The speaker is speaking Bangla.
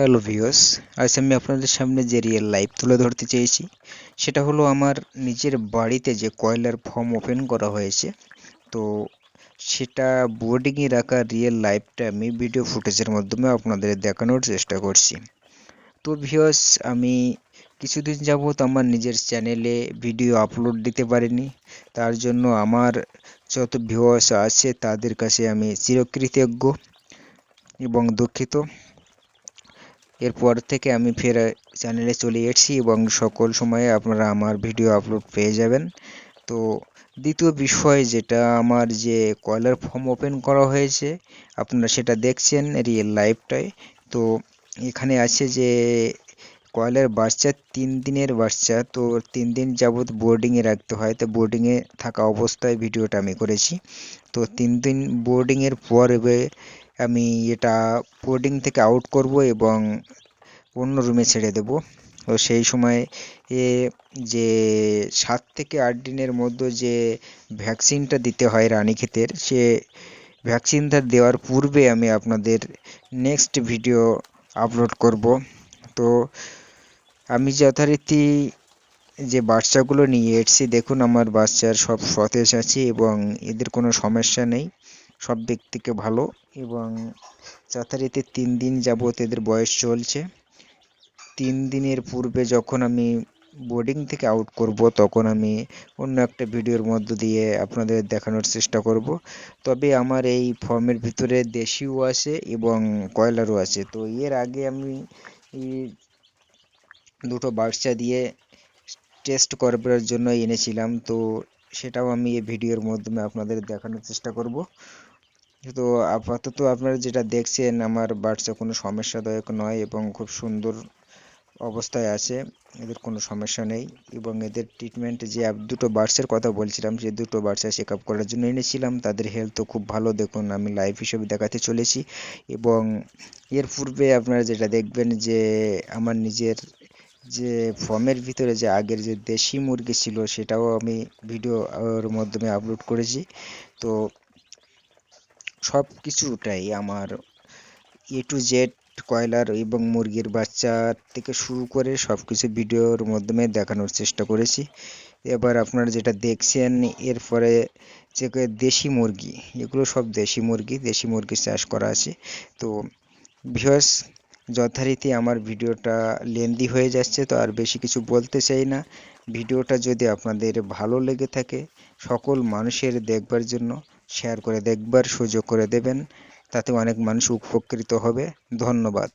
হ্যালো ভিউয়ার্স, আজ আমি আপনাদের সামনে যে রিয়েল লাইফ তুলে ধরতে চেয়েছি, সেটা হলো আমার নিজের বাড়িতে যে কয়লার ফর্ম ওপেন করা হয়েছে। তো সেটা বোর্ডিংয়ে রাখা রিয়েল লাইফটা আমি ভিডিও ফুটেজের মাধ্যমে আপনাদের দেখানোর চেষ্টা করছি। তো ভিউয়ার্স, আমি কিছুদিন যাবৎ আমার নিজের চ্যানেলে ভিডিও আপলোড দিতে পারিনি, তার জন্য আমার যত ভিউয়ার্স আছে তাদের কাছে আমি চিরকৃতজ্ঞ এবং দুঃখিত। এরপর থেকে আমি ফের চ্যানেলে চলে এসেছি এবং সকল সময়ে আপনারা আমার ভিডিও আপলোড পেয়ে যাবেন। তো দ্বিতীয় বিষয় যেটা আমার যে কয়লার ফর্ম ওপেন করা হয়েছে, আপনারা সেটা দেখছেন রিয়েল লাইফটায় তো এখানে আছে যে কয়লার বাচ্চা তিন দিনের বাচ্চা, তো তিন দিন যাবৎ বোর্ডিংয়ে রাখতে হয়। তো বোর্ডিংয়ে থাকা অবস্থায় ভিডিওটা আমি করেছি। তো তিন দিন বোর্ডিংয়ের পর আমি এটা বোর্ডিং থেকে আউট করব এবং অন্য রুমে ছেড়ে দেব। তো সেই সময় এ যে সাত থেকে আট দিনের মধ্যে যে ভ্যাকসিনটা দিতে হয় রানীক্ষেতের, সে ভ্যাকসিনটা দেওয়ার পূর্বে আমি আপনাদের নেক্সট ভিডিও আপলোড করব। তো আমি যথারীতি যে বাচ্চাগুলো নিয়ে এসেছি, দেখুন আমার বাচ্চার সব সতেজ আছে এবং এদের কোনো সমস্যা নেই। সব দিক থেকে ভালো এবং যথারীতি তিন দিন যাবত এদের বয়স চলছে। তিন দিনের পূর্বে যখন আমি বোর্ডিং থেকে আউট করব, তখন আমি অন্য একটা ভিডিওর মধ্য দিয়ে আপনাদের দেখানোর চেষ্টা করব। তবে আমার এই ফর্মের ভিতরে দেশিও আছে এবং কয়লারও আছে। তো এর আগে আমি দুটো বাচ্চা দিয়ে টেস্ট করবার জন্য এনেছিলাম। তো সেটাও আমি এই ভিডিওর মাধ্যমে আপনাদের দেখানোর চেষ্টা করব। তো আপাতত আপনারা যেটা দেখছেন, আমার বাচ্চা কোনো সমস্যাদায়ক নয় এবং খুব সুন্দর অবস্থায় আছে, এদের কোনো সমস্যা নেই এবং এদের ট্রিটমেন্ট যে দুটো বার্ডসের কথা বলছিলাম, যে দুটো বার্ডসা চেক আপ করার জন্য এনেছিলাম, তাদের হেলথও খুব ভালো, দেখুন আমি লাইভ হিসেবে দেখাতে চলেছি এবং এর পূর্বে আপনারা যেটা দেখবেন যে আমার নিজের যে ফর্মের ভিতরে যে আগের যে দেশি মুরগি ছিল, সেটাও আমি ভিডিওর মাধ্যমে আপলোড করেছি। তো সব কিছুটাই আমার এ টু জেড কয়লার এবং মুরগির বাচ্চা থেকে শুরু করে সব কিছু ভিডিওর মাধ্যমে দেখানোর চেষ্টা করেছি। এবার আপনারা যেটা দেখছেন, এরপরে যে দেশি মুরগি, এগুলো সব দেশি মুরগি দেশি মুরগি চাষ করা আছে। তো ভিউয়ার্স যথারীতি আমার ভিডিওটা লেন্দি হয়ে যাচ্ছে, তো আর বেশি কিছু বলতে চাই না। ভিডিওটা যদি আপনাদের ভালো লেগে থাকে, সকল মানুষের দেখবার জন্য শেয়ার করে দেখবার সুযোগ করে দেবেন। তাতে অনেক মানুষ উপকৃত হবে। ধন্যবাদ।